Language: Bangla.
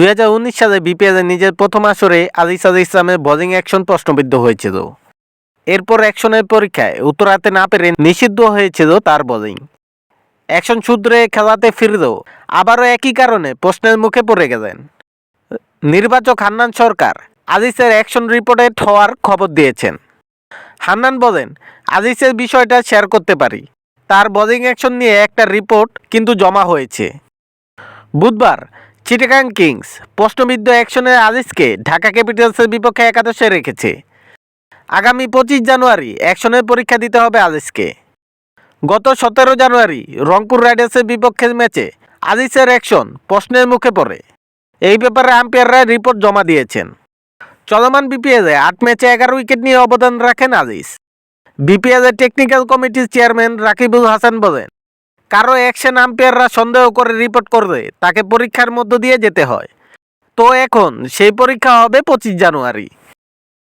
দুই হাজার উনিশ সালে বিপিএলে নিজের প্রথম আসরে আজ ইসলামের বোলিং অ্যাকশন প্রশ্নবিদ্ধ হয়েছিল। এরপর অ্যাকশনের পরীক্ষায় উত্তর হাতে না পেরে নিষিদ্ধ হয়েছিল তার বোলিং। অ্যাকশন সূত্রে খেলাতে ফিরলেও আবারও একই কারণে প্রশ্নের মুখে পড়ে গেলেন। নির্বাচক হান্নান সরকার আজিজের অ্যাকশন রিপোর্টেড হওয়ার খবর দিয়েছেন। হান্নান বলেন, আজিজের বিষয়টা শেয়ার করতে পারি। তার বোলিং অ্যাকশন নিয়ে একটা রিপোর্ট কিন্তু জমা হয়েছে। বুধবার চিটাগাং কিংস প্রশ্নবিদ্ধ অ্যাকশনের আজিজকে ঢাকা ক্যাপিটালসের বিপক্ষে একাদশে রেখেছে। আগামী পঁচিশ জানুয়ারি অ্যাকশনের পরীক্ষা দিতে হবে আজিজকে গত সতেরো জানুয়ারি রংপুর রাইডার্সের বিপক্ষে ম্যাচে আজিজের অ্যাকশন প্রশ্নের মুখে পড়ে। এই ব্যাপারে আম্পায়াররা রিপোর্ট জমা দিয়েছেন। চলমান বিপিএলে আট ম্যাচে এগারো উইকেট নিয়ে অবদান রাখেন আজিজ বিপিএলের টেকনিক্যাল কমিটির চেয়ারম্যান রাকিবুল হাসান বলেন কারও অ্যাকশন আম্পায়াররা সন্দেহ করে রিপোর্ট করবে, তাকে পরীক্ষার মধ্য দিয়ে যেতে হয়। তো এখন, সেই পরীক্ষা হবে পঁচিশ জানুয়ারি।